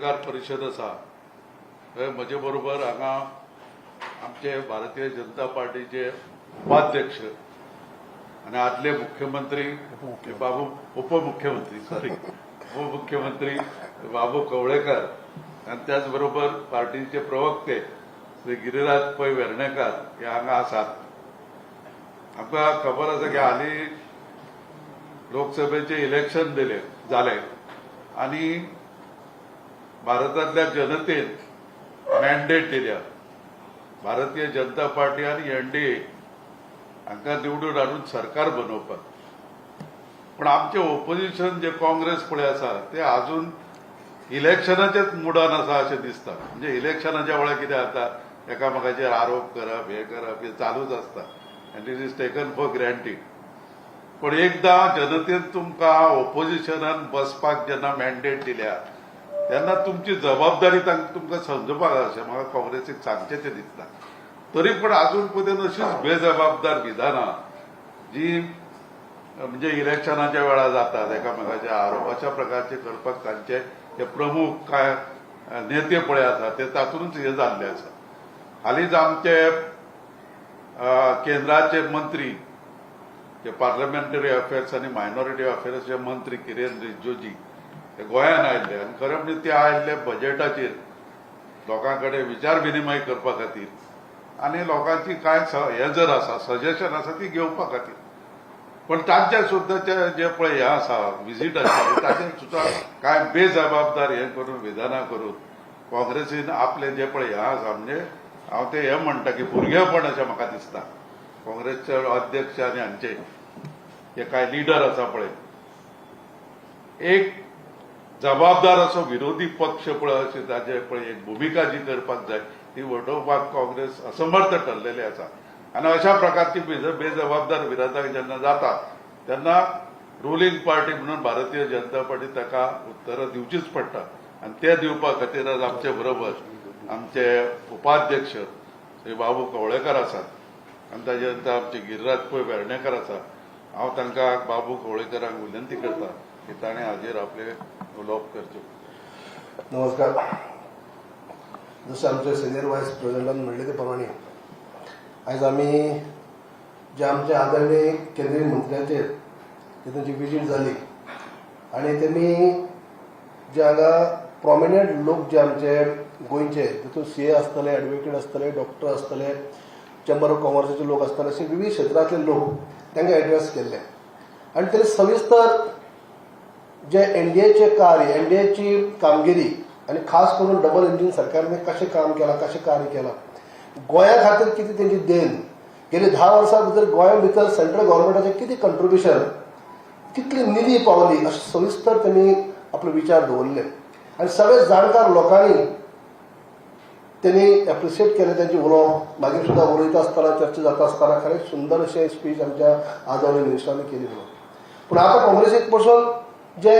पत्रकार परिशद आसा थंय म्हजे बरोबर हांगा आमचे भारतीय जनता पार्टीचे उपाध्यक्ष आनी आदले मुख्यमंत्री बाबू उपमुख्यमंत्री सॉरी उपमुख्यमंत्री बाबू कवळेकर आनी त्याच बरोबर पार्टीचे प्रवक्ते श्री गिरिराज पै वेर्णेकार हे हांगा आसात. आमकां खबर आसा की हालीं लोकसभेचे इलेक्शन दिले जाले आनी भारतातल्या जनतेन मॅन्डेट दिल्या. भारतीय जनता पार्टी आनी एनडीए हांकां निवडून हाडून सरकार बनोवपाक पूण आमचे ओपोजिशन जे काँग्रेस पळय आसा ते आजून इलेक्शनाचेच मुडान आसा अशें दिसता म्हणजे इलेक्शनाच्या वेळार कितें जाता एकामेकाचेर आरोप करप हे करप हे चालूच आसता and it is taken for granted पण एकदां जनतेन तुमकां ओपोजिशनान बसपाक जेन्ना मॅन्डेट दिल्या तेन्ना तुमची जबाबदारी तांकां तुमकां समजपाक जाय अशें म्हाका काँग्रेसीक सांगचें दिसता तरी पण अजून पर्यंत अशीच बेजबाबदार विधानां जी म्हणजे इलेक्शनाच्या वेळार जातात एकामेकाच्या आरोप अशा प्रकारचे करपाक तांचे हे प्रमुख काय नेते पळय आसा ते तातूनच हे जाल्ले आसा हालींच आमचे केंद्राचे मंत्री जे पार्लमेंटरी अफेअर्स आणि मायनॉरिटी अफेअर्सचे मंत्री किरेन रिजिजूजी ते गोंयान आयिल्ले आनी खरें म्हणजे ते आयिल्ले बजेटाचेर लोकां कडेन विचार विनिमय करपा खातीर आनी लोकांची कांय हे हें जर आसा सजेशन आसा ती घेवपा खातीर. पण तांचे सुद्दां जे पळय हें आसा विजीट आसा ताचेर सुद्दां कांय बेजबाबदार हें करून विधानां करून काँग्रेसीन आपले जे पळय हें आसा म्हणजे हांव ते हें म्हणटा की भुरगेपण अशें म्हाका दिसता. काँग्रेसचे अध्यक्ष आनी हांचे जे कांय लिडर आसा पळय एक जबाबदार असो विरोधी पक्ष पळय अशी ताजे पळय एक भुमिका जी करपाक जाय ती वटोवपाक काँग्रेस असमर्थ ठरलेले आसा आनी अशा प्रकारची बेजबाबदार विरोधक जेन्ना जाता तेन्ना रुलींग पार्टी म्हणून भारतीय जनता पार्टी ताका उत्तरां दिवचीच पडटा आनी ते दिवपा खातीर आज आमचे बरोबर आमचे उपाध्यक्ष श्री बाबू कवळेकर आसात. आनी ताजे नंतर आमचे गिरिराज पै वेर्णेकर आसा हांव तांकां बाबू कवळेकरांक विनंती करता की ताणें हाजेर आपले उलोवप करतो. नमस्कार. जसं आमचे सिनियर व्हाईस प्रेसिडेंटान म्हणले ते प्रमाणे आयज आमी जे आमचे आदरणीय केंद्रीय मंत्र्याचेर जी त्यांची विजीट जाली आनी तेमी जे हांगा प्रॉमिनंट लोक जे आमचे गोंयचे तितून सी ए आसतले एडवोकेट आसतले डॉक्टर आसतले चेंबर ऑफ कॉमर्साचे लोक आसतले असे विविध क्षेत्रातले लोक तांकां एड्रेस केल्ले आनी तेणी सविस्तर जे एनडीएचे कार्य एनडीएची कामगिरी आणि खास करून डबल इंजिन सरकारने कशें काम केलां कशें कार्य केलां गोंया खातीर कितें तेंची देण गेली धा वर्सां भितर गोंया भितर सेंट्रल गव्हर्नमेंटाचें कितें कंट्रिब्युशन कितली निधी पावली अशें सविस्तर त्यांनी आपले विचार दवरले आनी सगळे जाणकार लोकांनी त्यांनी एप्रिशिएट केले त्यांची उलोवप मागीर सुद्दां उलयता आसतना चर्चा जाता आसतना खरें सुंदर अशें स्पीच आमच्या आदरणीय मिनिस्टरांनी केली. म्हणून पूण आतां काँग्रेसीक पसून जे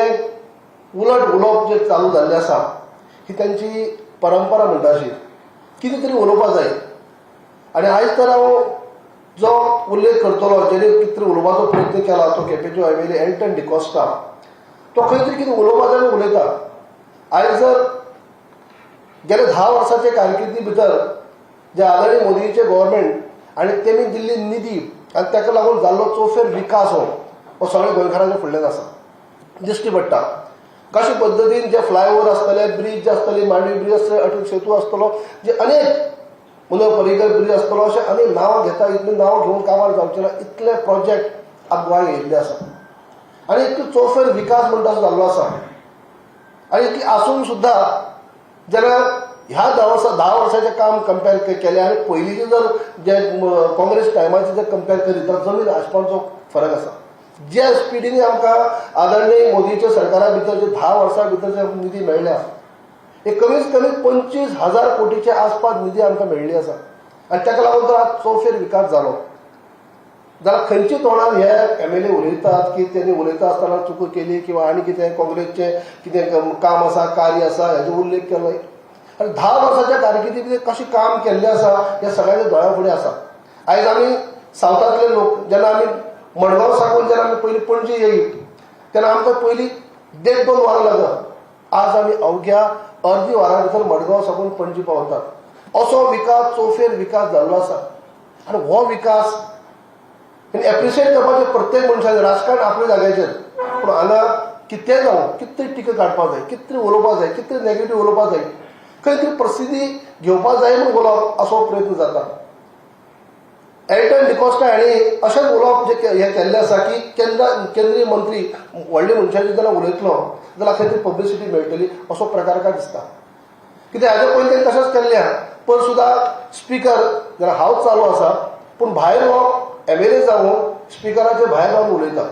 उलट उलोवप जे चालू जाल्लें आसा ही तांची परंपरा म्हणटा अशी कितें तरी उलोवपाक जाय आनी आयज तर हांव जो उल्लेख करतलो जेणे कितें तरी उलोवपाचो प्रयत्न केला तो केपेचो एम एल एंटन डिकॉस्टा तो खंय तरी कितें उलोवपाक जाय उलयता. आयज जर गेल्या धा वर्सांचे कारकिर्दी भितर जे आदरणीय मोदीचे गव्हर्मेंट आनी तेमी दिल्ली निधी आनी ताका लागून जाल्लो चोफेर विकास हो हो सगळ्या गोंयकारांच्या फुडल्यान आसा दिश्टी पडटा कशे पद्दतीन जे फ्लायओव्हर आसतले ब्रिज जे आसतले मांडवी ब्रिज आसतले अटल सेतू आसतलो जे अनेक मुलं पर्रीकर ब्रिज आसतलो अशें अनेक नांवां घेता इतलीं नांवां घेवन कामार जावचें ना इतले प्रोजेक्ट आज गोंयांत येयल्ले आसा आनी इतलो चोफेर विकास म्हणटा तो जाल्लो आसा आनी इतली आसून सुद्दां जेन्ना ह्या धा वर्सां धा वर्साचें काम कंपेर केलें आनी पयलींचे जर जे काँग्रेस टायमाचें जर कंपेर करीत जाल्यार जमीन आसपाचो फरक आसा ज्या स्पिडीन आमकां आदरणीय मोदीच्या सरकारा भितर जे धा वर्सां भितर जे निधी मेळ्ळ्या हे कमीत कमी पंचवीस हजार कोटीच्या आसपास निधी आमकां मेळ्ळी आसा. आनी ताका लागून तर आज चौफेर विकास जालो जाल्यार खंयच्या तोंडान हे एम एल ए उलयतात की त्यांनी उलयता आसतना चुको केली किंवा आनी कितें काँग्रेसचें कितें काम आसा कार्य आसा हेजो उल्लेख केलो आनी धा वर्साच्या कारकिर्दी कशें काम केल्लें आसा हें सगळ्यांच्या दोळ्या फुडें आसा आयज आमी सावथांतले लोक जेन्ना आमी मडगांव साकून जेन्ना आमी पयलीं पणजी येईल. तेन्ना आमचं पयलीं देड दोन वारं लागत आज आमी अवघ्या अर्दी वरां भितर मडगांव साकून पणजी पावतात असो विकास चौफेर विकास जाल्लो आसा आनी हो विकास एप्रिशिएट करपाचे प्रत्येक मनशाचे राजकारण आपल्या जाग्याचेर पूण हांगा कितेंय जावं कितें तरी टिका काडपाक जाय कितें तरी उलोवपाक जाय कितें तरी नेगेटीव उलोवपाक जाय खंय तरी परिस्थिती घेवपाक जाय म्हूण उलोवप असो प्रयत्न जाता एअरटेल डिकॉस्टा हांणी अशेंच उलोवप जे हें केल्लें आसा की केंद्र केंद्रीय मंत्री व्हडले मनशाचे जेन्ना उलयतलो जाल्यार खंय तरी पब्लिसिटी मेळटली असो प्रकार काय दिसता कित्याक हाजे पयलीं तेणें तशेंच केल्लें आहा पण सुद्दां स्पिकर जाल्यार हांव चालू आसा पूण भायर हो एम एल ए जावं स्पिकराचे भायर रावन उलयता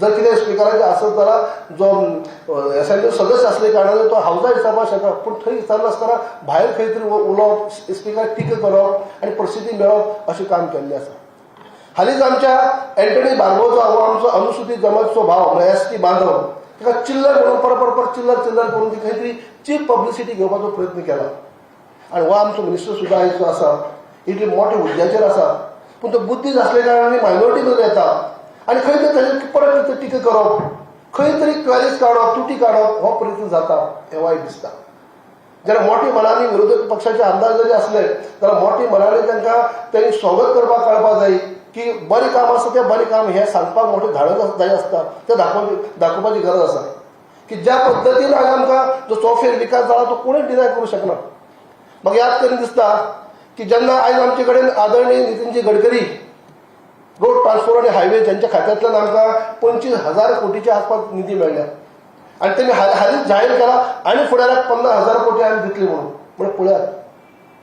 जर कितें स्वीकारायचं आसत जाल्यार जो एसेंब्ली सदस्य असले कारणान तो हावजा हिसाबाक शकता पूण थंय हिसाब असताना भायर खंय तरी उलोवप स्पिकार टिका करप आनी प्रसिद्धी मेळप अशें काम केल्लें आसा हालींच आमच्या एंटनी बार्बोजो हो आमचो अनुसूचित जमातीचो भाव म्हळ्यार एस टी बांधव ताका चिल्लर म्हणून परपर चिल्लर चिल्लर करून ती खंय तरी चीप पब्लिसिटी घेवपाचो प्रयत्न केला. आनी हो आमचो मिनिस्टर सुद्दां आयज जो आसा इतले मोठे हुद्द्याचेर आसा पूण तो बुद्धीच असले कारणानमध्ये येता आनी खंय तरी ताजेर परत कितें टिका करप खंय तरी क्वेरीज काडप तुटी काडप हो प्रयत्न जाता हे वायट दिसता. जाल्यार मोठी मनांनी विरोधक पक्षाचे आमदार जरी असले जाल्यार मोठी मनांनी तांकां तेणी स्वागत करपाक कळपाक जाय की बरें काम आसा तें बरें काम हें सांगपाक मोठें धाडक जाय आसता तें दाखोवपाची दाखोवपाची गरज आसा की ज्या पद्दतीन आज आमकां जो चौफेर विकास जाला तो कोणूच डिनाय करूंक शकना म्हाका याद करून दिसता की जेन्ना आयज आमचे कडेन आदरणीय नितीनजी गडकरी रोड ट्रान्सपोर्ट आणि हायवे ज्यांच्या खात्यातल्या आमकां पंचवीस हजार कोटीच्या आसपास निधी मेळ्ळ्या आणि त्यांनी हाल हालींच जाहीर केला आणि फुडाराक पन्नास हजार कोटी आमी दितली म्हणून. म्हणजे पळयात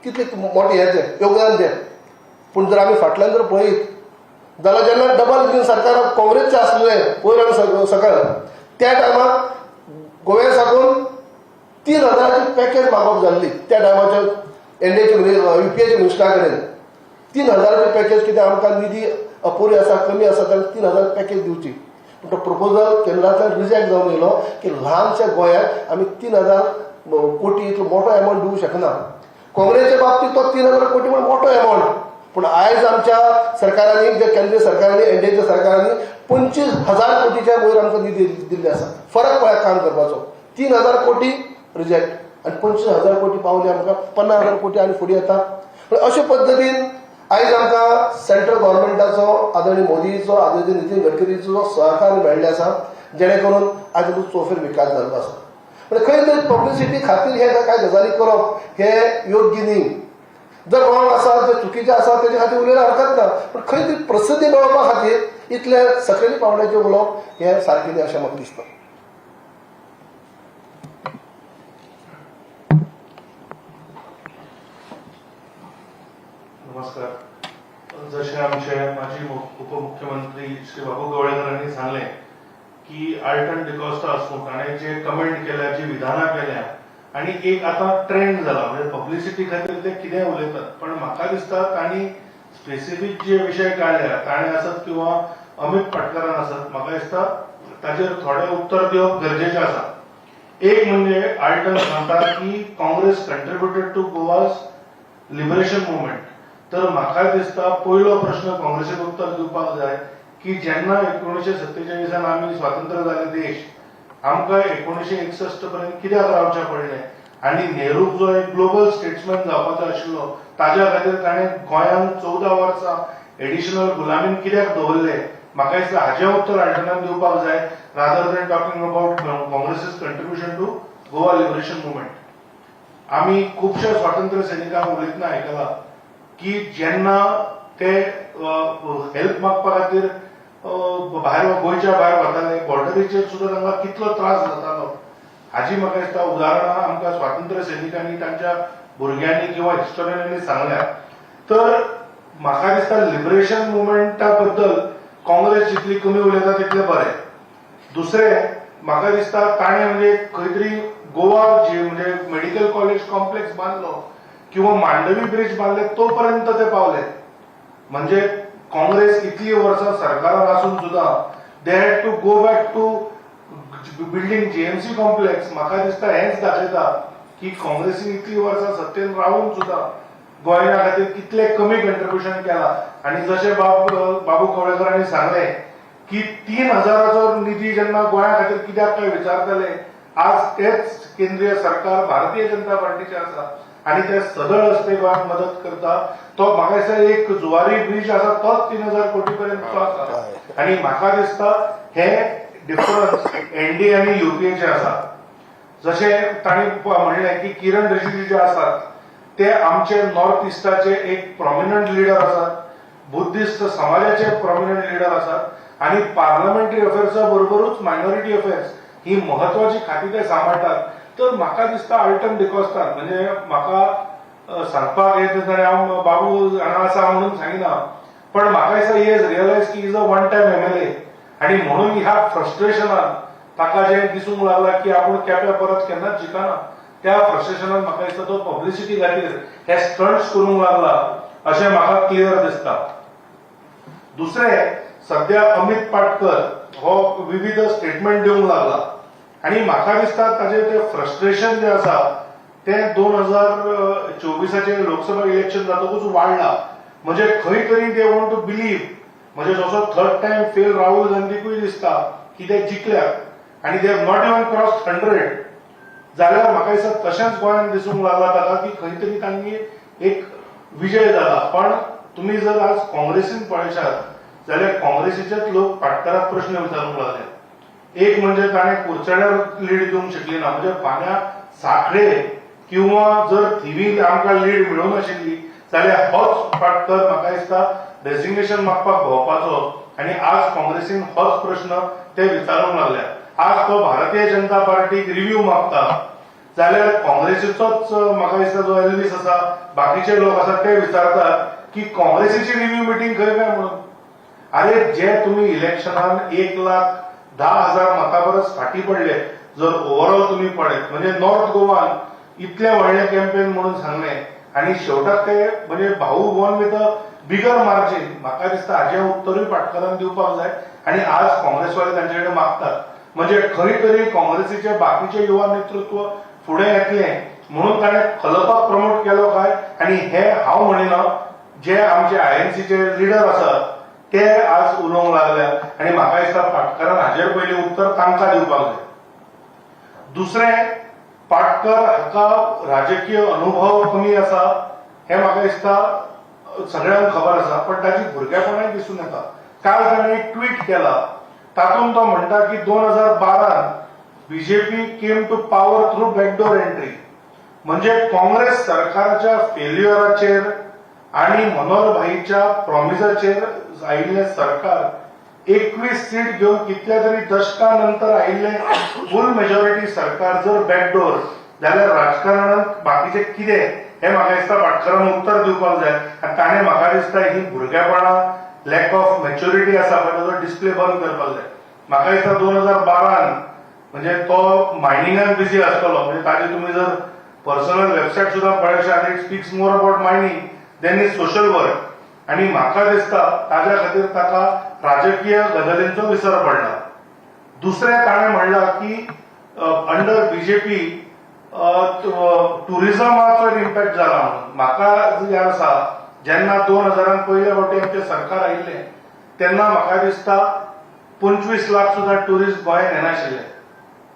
कितले मोठे हे ते योगदान ते पूण जर आमी फाटल्यान जर पळयत जाल्यार जेन्ना डबल इंजिन सरकार काँग्रेसचे आसलें पयर आमी सकयल त्या टायमार गोव्या साकून तीन हजाराची पॅकेज मागप जाल्ली त्या टायमाच्या एनडीएचे युपीएच्या मिनिस्टरा कडेन तीन हजार पॅकेज कितें आमकां निधी अपुरी आसा कमी आसा जाल्यार तीन हजार पॅकेज दिवची पूण तो प्रपोजल केंद्रांतल्यान रिजेक्ट जावन येयलो की ल्हानशा गोंयांत आमी तीन हजार कोटी इतलो मोठो एमावंट दिवंक शकना काँग्रेसच्या बाबतीत तो तीन हजार कोटी म्हण मोठो एमावंट पूण आयज आमच्या सरकारांनी जे केंद्रीय सरकारांनी एनडीएच्या सरकारांनी पंचवीस हजार कोटीच्या वयर आमकां निधी दिल्ले आसा फरक पळयात काम करपाचो. तीन हजार कोटी रिजेक्ट आनी पंचवीस हजार कोटी पावले आमकां पन्नास हजार कोटी आनी फुडें येता पूण अशे पद्दतीन आयज आमकां सेंट्रल गव्हर्मेंटाचो आदरणीय मोदीचो आदरणीय नितीन गडकरीचो जो सहकार मेळ्ळें आसा जेणे करून आयज आमचो चोफेर विकास जाल्लो आसा म्हणजे खंय तरी पब्लिसिटी खातीर हे कांय गजाली करप हे योग्य न्ही. जर रॉंग आसा जे चुकीचें आसा तेजे खातीर उलयल्यार हरकत ना. पूण खंय तरी प्रसिद्धी मेळोवपा खातीर इतले सकयली पावंड्याचेर उलोवप हें सारकें न्ही अशें म्हाका दिसता नमस्कार. जसे आमचे माजी उपमुख्यमंत्री श्री बाबू गवळेकरांनी सांगले की आल्टन डिकॉस्टा आसूं ताणें जे कमेंट केल्या जी विधानां केल्या आनी एक आतां ट्रेंड जाला म्हणजे पब्लिसिटी खातीर ते कितें उलयतात. पण म्हाका दिसता तांणी स्पेसिफीक जे विशय काडल्या ताणें आसत किंवा अमित पाटकरान आसत म्हाका दिसता ताचेर थोडें उत्तर दिवप गरजेचें आसा. एक म्हणजे आल्टन सांगता की Congress contributed to Goa's liberation movement तर म्हाका दिसता पयलो प्रश्न काँग्रेसीक उत्तर दिवपाक जाय की जेन्ना एकोणीशे सत्तेचाळीसान आमी स्वातंत्र्य जाले देश आमकां एकोणीशे एकसश्ट पर्यंत कित्याक रावचें पडलें? आनी नेहरूक जो एक ग्लोबल स्टेट्समॅन जावपाचो आशिल्लो ताज्या खातीर ताणें गोंयांत चवदा वर्सां एडिशनल गुलामीन कित्याक दवरले? म्हाका दिसता हाचें उत्तर आल्टनान दिवपाक जाय rather than talking about Congress's contribution to Goa liberation movement आमी खुबशा स्वातंत्र्य सैनिकांक उलयतना आयकलां. की जेन्ना ते हेल्प मागपा खातीर भायर गोंयच्या भायर वताले बॉर्डरीचेर सुद्दां तांकां कितलो त्रास जातालो हाजी म्हाका दिसता उदाहरणां आमकां स्वातंत्र्य सैनिकांनी तांच्या भुरग्यांनी किंवा हिस्टोरियनांनी सांगल्या. तर म्हाका दिसता लिबरेशन मुवमेंटा बद्दल काँग्रेस जितली कमी उलयता तितलें बरें. दुसरें म्हाका दिसता ताणें म्हणजे खंय तरी गोवा जे म्हणजे मेडिकल कॉलेज कॉम्प्लेक्स बांदलो किंवा मांडवी ब्रिज बांदले तो पर्यंत ते पावले म्हणजे काँग्रेस इतकी वर्सां सरकारवर असून सुद्दां they had to go back to building GMC complex म्हाका दिसता हेंच दाखयता की काँग्रेसीन इतली वर्सां सत्तेन राहून सुद्दां गोंया खातीर कितले कमी कंट्रिब्युशन केलां. आनी जशें बाब बाबू कवळेकरांनी सांगलें की तीन हजाराचो निधी जेन्ना गोंया खातीर कित्याक काय विचारतले आज तेच केंद्रीय सरकार भारतीय जनता पार्टीचे आसा आणि ते सदळ असते गोंयांत मदत करता तो म्हाका एक जुवारी ब्रिज आसा तोच तीन हजार कोटी पर्यंतचो आसा आणि म्हाका दिसता हे डिफरन्स एनडीए आणि युपीएचे आसा जसे ताणी म्हणलें की किरण रिजिजू जे आसात ते आमचे नॉर्थ इस्टाचे एक प्रॉमिनंट लिडर आसात बुद्धिस्ट समाजाचे प्रॉमिनंट लिडर आसात आणि पार्लमेंटरी अफेअर्सा बरोबरूच मायनॉरिटी अफेअर्स ही महत्वाची खाती ते सांबाळटात तर म्हाका दिसता अल्टन आसता म्हणजे म्हाका सांगपाक येता जाल्यार हांव बाबू हांगा आसा म्हणून सांगिना. पण म्हाका दिसता ही रियलायज की is a one time MLA आणि म्हणून ह्या फ्रस्ट्रेशनान ताका जें दिसूंक लागला की आपूण केप्या परत केन्नाच जिखना त्या फ्रस्ट्रेशनान म्हाका दिसता तो पब्लिसिटी खातीर हे स्टंट्स करूंक लागला. अशें म्हाका क्लियर दिसता. दुसरें सध्या अमित पाटकर हो विविध स्टेटमेंट दिवंक लागला. आणि म्हाका दिसता ताजें तें फ्रस्ट्रेशन जें आसा तें दोन हजार चोवीसाचें लोकसभा इलेक्शन जातकूच वाडला म्हणजे खंय तरी दे वॉन्ट टू बिलीव म्हणजे जसो थर्ड टायम फेल राहुल गांधीकूय दिसता की ते जिखल्यात आणि they not even cross hundred जाल्यार म्हाका दिसता तशेंच गोंयांत दिसूंक लागला ताका की खंय तरी तांणी एक विजय जाला पण तुम्ही जर आज काँग्रेसीन पळयशात जाल्यार काँग्रेसीचेच लोक पाटकाराक प्रश्न विचारूंक लागले. एक म्हणजे ताणें कुरचड्यावर लीड दिवंक शकली ना म्हणजे फाल्यां साखळे किंवा जर थिवी आमकां लीड मेळूंक जाल्यार होच पाटकर म्हाका दिसता डेजिग्नेशन मागपाक भोंवपाचो. आनी आज काँग्रेसीन होच प्रश्न ते विचारूंक लागल्यात आज तो भारतीय जनता पार्टीक रिव्ह्यू मागता. जाल्यार काँग्रेसीचोच म्हाका दिसता जो एल्विस आसा बाकीचे लोक आसात ते विचारतात की काँग्रेसीची रिव्ह्यू मिटींग खंय काय म्हणून? अरे जे तुम्ही इलेक्शनान एक लाख धा हजार मतां परस फाटी पडले. जर ओव्हरऑल तुम्ही पळयत म्हणजे नॉर्थ गोवान इतले व्हडले कॅम्पेन म्हणून सांगले आणि शेवटाक ते म्हणजे भाऊ won with a bigger margin म्हाका दिसता हाजें उत्तरूय पाटकरान दिवपाक जाय आणि आज काँग्रेसवाले तांचे कडेन मागतात. म्हणजे खंय तरी काँग्रेसीचे बाकीचे युवा नेतृत्व फुडें येतलें म्हणून ताणें कलपाक प्रमोट केलो काय? आणि हे हांव म्हणिना जे आमचे आयएनसीचे लिडर आसात ते आज उलोवंक लागल्यात आणि म्हाका दिसता पाटकरान हाजेर पयलीं उत्तर तांकां दिवपाक जाय दुसरें पाटकर हाका राजकीय अनुभव कमी आसा हे म्हाका दिसता सगळ्यांक खबर आसा पण ताची भुरगेपणाय दिसून येता काल ताणें एक ट्वीट केला. तातूंत तो म्हणटा की दोन हजार बारान BJP came to power through backdoor entry म्हणजे काँग्रेस सरकारच्या फेल्युअराचेर आणि मनोहरभाईच्या प्रॉमिसाचेर आयिल्ले सरकार एकवीस सीट घेऊन कितल्या तरी दशकानंतर आयिल्ले फुल मेजॉरिटी सरकार जर बॅकडोर जाल्यार राजकारणात बाकीचे कितें हे म्हाका दिसता पाटकरान उत्तर दिवपाक जाय आनी ताणें म्हाका दिसता ही भुरगेपणां लॅक ऑफ मॅच्युरिटी आसा पळय ताजो डिस्प्ले बंद करपाक जाय म्हाका दिसता दोन हजार बारान म्हणजे तो मायनिंगान बिझी आसतलो म्हणजे ताजे तुम्ही जर पर्सनल वेबसायट सुद्धा आनी it speaks more about mining त्यांनी सोशल वर्क आणि म्हाका दिसता ताज्या खातीर ताका राजकीय गजालींचो विसर पडला. दुसरें ताणें म्हणलां की अंडर बीजेपी टुरिझमाचो इम्पॅक्ट जाला म्हणून. म्हाका जे आसा जेन्ना दोन हजारान पयले फावटी आमचें सरकार आयिल्लें तेन्ना म्हाका दिसता पंचवीस लाख सुद्दां टुरिस्ट गोंयांत येनाशिल्ले.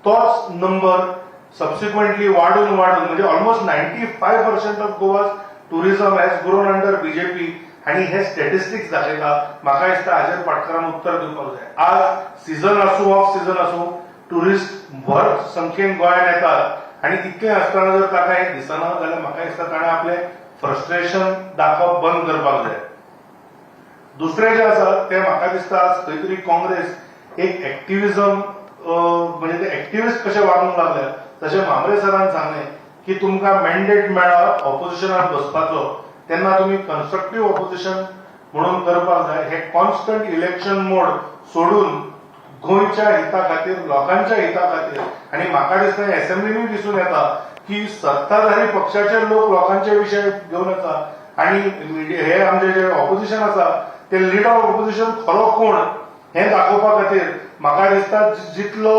तोच नंबर सबसिक्वेंटली वाडून वाडून म्हणजे almost ninety five percent of Goa tourism has grown under BJP आणि हे स्टॅटिस्टिक्स दाखयता म्हाका दिसता हाजेर पाटकरान उत्तर दिवपाक जाय आज सिजन आसूं ऑफ सिजन आसूं टुरिस्ट भर संख्येन गोंयांत येतात आणि इतलें आसतना जर ताका हें दिसना जाल्यार म्हाका दिसता ताणें आपलें फ्रस्ट्रेशन दाखोवप बंद करपाक जाय दुसरें जें आसा तें म्हाका दिसता आज खंय तरी काँग्रेस एक एक्टिविजम म्हणजे ते एक्टिव्हिस्ट कशे वागूंक लागले जशें म्हामरे सरान सांगलें की तुमकां मॅन्डेट मेळ्ळा ऑपोजिशनात बसपाचो तेन्ना तुमी कन्स्ट्रक्टीव ऑपोजिशन म्हणून करपाक जाय. हे कॉन्स्टंट इलेक्शन मोड सोडून गोंयच्या हिता खातीर लोकांच्या हिता खातीर आणि म्हाका दिसता एसेंब्लीनूय दिसून येता की सत्ताधारी पक्षाचे लोक लोकांचे विशय घेवन येता. आणि हे आमचे जे ऑपोजिशन आसा ते लिडर ऑफ ऑपोजिशन खरो कोण हें दाखोवपा खातीर म्हाका दिसता जितलो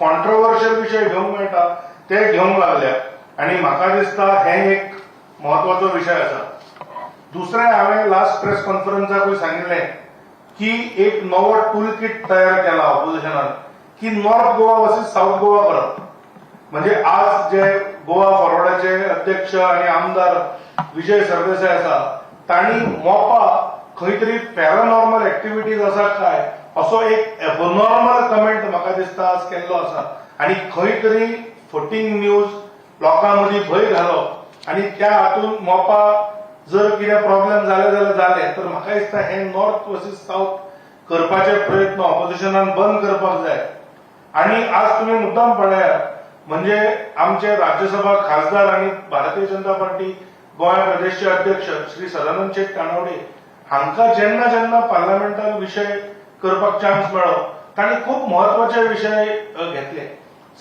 कॉन्ट्रोवर्शियल विशय घेवंक मेळटा ते घेवंक लागल्या. आणि म्हाका दिसता हें एक म्हत्वाचो विशय आसा दुसरें हांवें लास्ट प्रेस कॉन्फरन्साकूय सांगिल्लें की एक नवो टूल किट तयार केला ऑपोजिशनान की North Goa versus South Goa करप म्हणजे आज जे गोवा फॉरवर्डाचे अध्यक्ष आणि आमदार विजय सरदेसाय आसा तांणी मोपा खंय तरी पॅरानॉर्मल एक्टिविटीज आसा काय असो एक एबनॉर्मल कमेंट म्हाका दिसता आज केल्लो आसा आणि खंय तरी फटींग न्यूज लोकां मदीं भंय घालप आणि त्या हातून मोपा जर कितें प्रॉब्लेम जाले जाल्यार जाले तर म्हाका दिसता हे नॉर्थ वर्सीस साऊथ करपाचे प्रयत्न ऑपोजिशनान बंद करपाक जाय. आणि आज तुम्ही मुद्दाम पळयात म्हणजे आमचे राज्यसभा खासदार आणि भारतीय जनता पार्टी गोय प्रदेशचे अध्यक्ष श्री सदानंद शेठ कानवडे हांका जेन्ना जेन्ना पार्लमेंटान विषय करपाक चान्स मेळ्ळो तांणी खूप महत्त्वाचे विषय घेतले.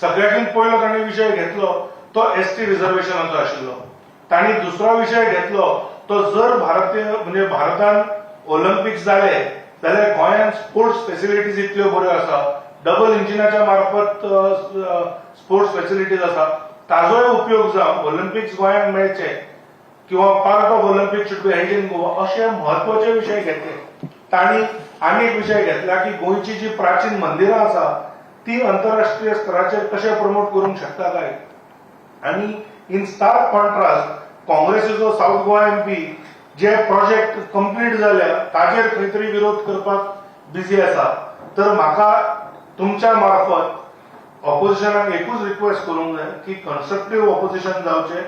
सगळ्यांत पयलो तांणी विषय घेतलो. तो एस टी रिझर्वेशनाचो आशिल्लो तांणी दुसरो विषय घेतलो. तो जर भारतीय म्हणजे भारतान ऑलिम्पिक्स जाले जाल्यार गोंयांत स्पोर्ट्स फेसिलिटीज इतल्यो बऱ्यो आसा डबल इंजिनाच्या मार्फत स्पोर्ट्स फेसिलिटीज आसा ताजोय उपयोग जावं ऑलिंपिक्स गोंयांत मेळचे किंवा part of Olympic should be held in Goa असे महत्त्वाचे विषय घेतले. तांणी आनी एक विषय घेतला की गोंयची जी प्राचीन मंदिरां आसा ती आंतरराष्ट्रीय स्तराचेर कशें प्रमोट करूंक शकता काय? आणि इन स्टार्क कॉन्ट्रास्ट काँग्रेसीचो साऊथ गोवा एमपी जे प्रोजेक्ट कंप्लीट जाल्या ताजेर खंय तरी विरोध करपाक बिझी आसा तर म्हाका तुमच्या मार्फत ऑपोजिशनाक एकूच रिक्वेस्ट करूंक जाय की कन्स्ट्रक्टिव्ह ऑपोजिशन जावचे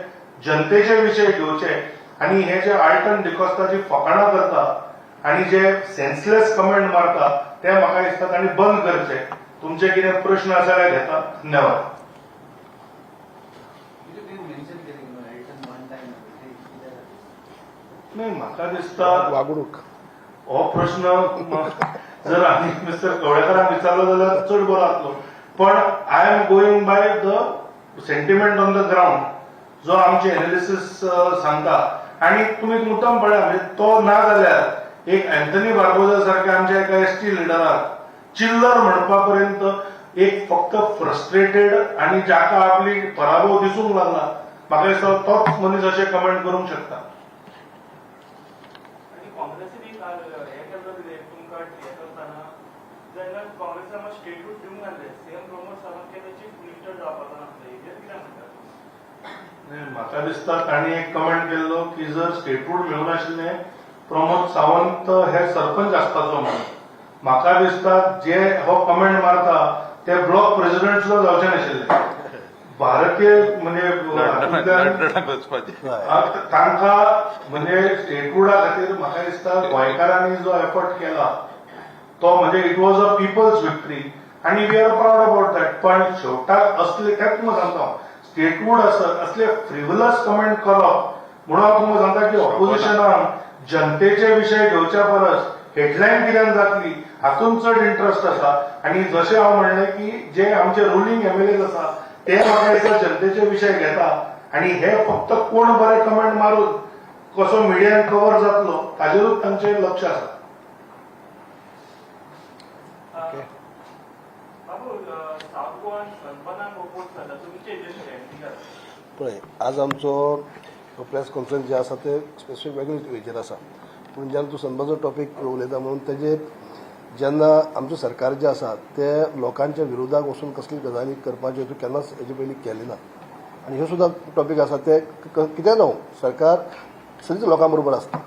जनतेचे विशय घेवचे आणि हे जे आल्टन डिकॉस्टाची फकाणां करता आणि जे सेन्सलेस कमेंट मारता ते म्हाका दिसता तांणी बंद करचे. तुमचे कितें प्रश्न आसा जाल्यार घेता धन्यवाद. नाही म्हाका दिसता वागणूक. हो प्रश्न जर आम्ही मिस्टर कवळेकरांक विचारलो जाल्यार चड बरो जातलो पण I am going by the sentiment on the ground जो आमचे एनालिसिस सांगता आणि तुम्ही मुद्दाम पळया म्हणजे तो ना जाल्यार एक अँथनी बार्बोजा सारख्या आमच्या एका एस टी लिडराक चिल्लर म्हणपा पर्यंत एक फक्त फ्रस्ट्रेटेड आणि जाका आपली पराभव दिसूंक लागला म्हाका दिसता तोच मनीस अशें कमेंट करूंक शकता आणि काँग्रेसीने काल हे केलं कितें तुमकां हे करताना जेन्ना काँग्रेसान मातशें स्टेटूट दिवंक नासलें सीएम प्रमोद सावंत केले चीफ मिनिस्टर जावपाचो नासले हेजेर कितें म्हणटात नाही, म्हाका दिसता तांणी एक कमेंट केल्लो की जर स्टेटहूड मेळून प्रमोद सावंत हे सरपंच आसपाचो म्हणून. म्हाका दिसता जे हो कमेंट मारता ते ब्लॉक प्रेसिडेंट सुद्धा जावचे नाशिल्ले भारतीय म्हणजे तांकां म्हणजे स्टेटहूडा खातीर म्हाका दिसता गोंयकारांनी जो एफर्ट केला तो म्हणजे it was a people's victory आणि we are proud about that पण शेवटाक असले तेच तुमकां सांगता. स्टेटहूड असत असले फ्रिवलस कमेंट करप म्हणून हांव तुमकां सांगता की ऑपोजिशनान जनतेचे विशय घेवच्या परस हेडलायन कित्याक जातली. हातूंत चड इंटरेस्ट आसा आणि जशें हांव म्हणलें की जे आमचे रुलींग एमएलएज आसा ते म्हाका जनतेचे विशय घेता. आणि हे फक्त कोण बरे कमेंट मारून कसो मिडियान कव्हर जातलो ताजेरूच तांचे लक्ष आसा बाबू साऊथ गोवान सनबर्नाक ओपोज जाता तुमचे पळय आज आमचो प्रेस कॉन्फरन्स जे आसा ते स्पेसिफीक वेगळेच हेचेर आसा पूण जेन्ना तूं सनबाचो टॉपीक उलयता म्हणून तेजेर जेन्ना आमचें सरकार जें आसा ते लोकांच्या विरोधाक वचून कसली गजाली करपाच्यो त्यो केन्नाच हेजे पयलीं केले ना. आनी ह्यो सुद्दां टॉपीक आसा ते कितें न्हू सरकार सदांच लोकां बरोबर आसता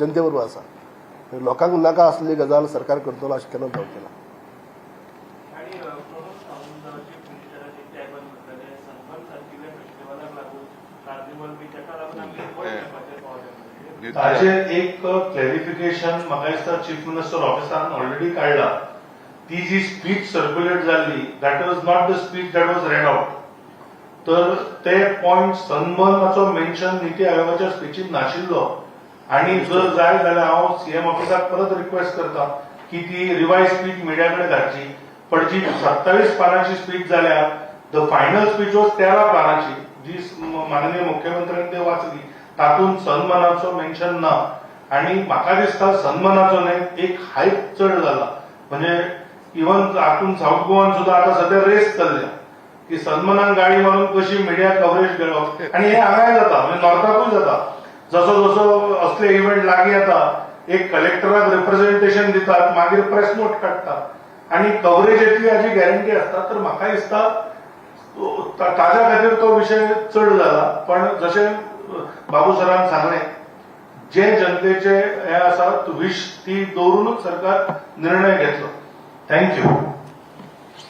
जनते बरोबर आसा लोकांक नाका आसली गजाल सरकार करतलो अशें केन्नाच जावचें ना पावले ताचेर एक क्लॅरिफिकेशन म्हाका चीफ मिनिस्टर ऑफिसान ऑलरेडी काडला ती जी स्पीच सर्क्युलेट जाल्ली that was not the speech that was read out तर ते पॉइंट सन्मानाचो मेन्शन निती आयोगाच्या स्पीचीत नाशिल्लो आणि जर जाय जाल्यार हांव सीएम ऑफिसाक परत रिक्वेस्ट करता की ती रिवायज स्पीच मिडिया कडेन धाडची पण जी सत्तावीस पानांची स्पीच जाल्या द फायनल स्पीच वॉज तेरा पानांची जी माननीय मुख्यमंत्र्यान ते वाचली. तातूंत सन्मानाचो मेन्शन ना आणि म्हाका दिसता सन्मानाचो न्हय एक हायप चड जाला म्हणजे इवन हातून साऊथ गोवान सुद्धा आता सध्या रेस चल्ल्या. की सन्मानान गाडी मारून कशी मिडिया कव्हरेज घेवप आणि हे हांगाय जाता म्हणजे नॉर्थातूय जाता. जसो जसो असले इव्हेंट लागीं येता एक कलेक्टराक रिप्रेझेंटेशन दितात मागीर प्रेस नोट काडटात आणि कव्हरेज येतली हाची गॅरंटी आसता तर म्हाका दिसता ताज्या खातीर तो विशय चड जाला पण जशें बाबू सरान सांगलें जे जनतेचे हे आसा विश ती दवरूनच सरकार निर्णय घेतलो. थँक्यू